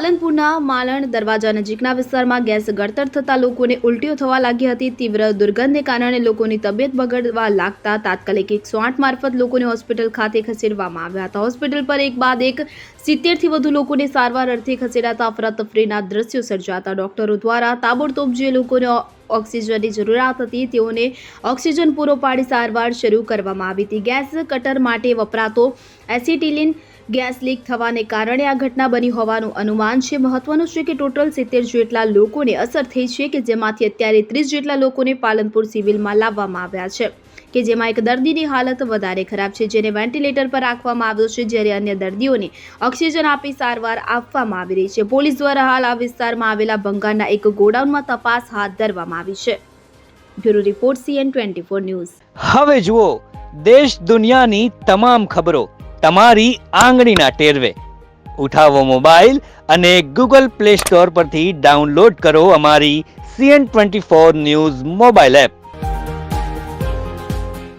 પાલનપુરના માલણ દરવાજા નજીકના વિસ્તારમાં ગેસ ગળતર થતાં લોકોને ઉલટીઓ થવા લાગી હતી. તીવ્ર દુર્ગંધને કારણે લોકોની તબિયત બગડવા લાગતા તાત્કાલિક એકસો આઠ મારફત લોકોને હોસ્પિટલ ખાતે ખસેડવામાં આવ્યા હતા. હોસ્પિટલ પર એક બાદ એક સિત્તેરથી વધુ લોકોને સારવાર અર્થે ખસેડાતા અફરાતફરીના દ્રશ્યો સર્જાતા ડોક્ટરો દ્વારા તાબડતોબ જે લોકોને ઓક્સિજનની જરૂરિયાત હતી. તેઓને ઓક્સિજન પૂરો પાડી સારવાર શરૂ કરવામાં આવી હતી. ગેસ કટર માટે વપરાતો એસિટિલિન ગેસ લીક થવાને કારણે આ ઘટના બની હોવાનું અનુમાન છે. મહત્વનું છે કે ટોટલ સિત્તેર જેટલા લોકોને અસર થઈ છે કે જેમાંથી અત્યારે ત્રીસ જેટલા લોકોને પાલનપુર સિવિલમાં લાવવામાં આવ્યા છે. કે જેમાં એક દર્દીની હાલત વધારે ખરાબ છે, જેને વેન્ટિલેટર પર રાખવામાં આવ્યો છે, જ્યારે અન્ય દર્દીઓને ઓક્સિજન આપી સારવાર આપવામાં આવી રહી છે. પોલીસ દ્વારા હાલ આ વિસ્તારમાં આવેલા ભંગારના એક ગોડાઉનમાં તપાસ હાથ ધરવામાં આવી છે. Bureau report CN twenty four news. હવે જુઓ, દેશ દુનિયાની તમામ ખબરો તમારી આંગળીના ટેરવે. ઉઠાવો મોબાઈલ અને ગૂગલ પ્લે સ્ટોર પરથી ડાઉનલોડ કરો અમારી CN twenty four news mobile app.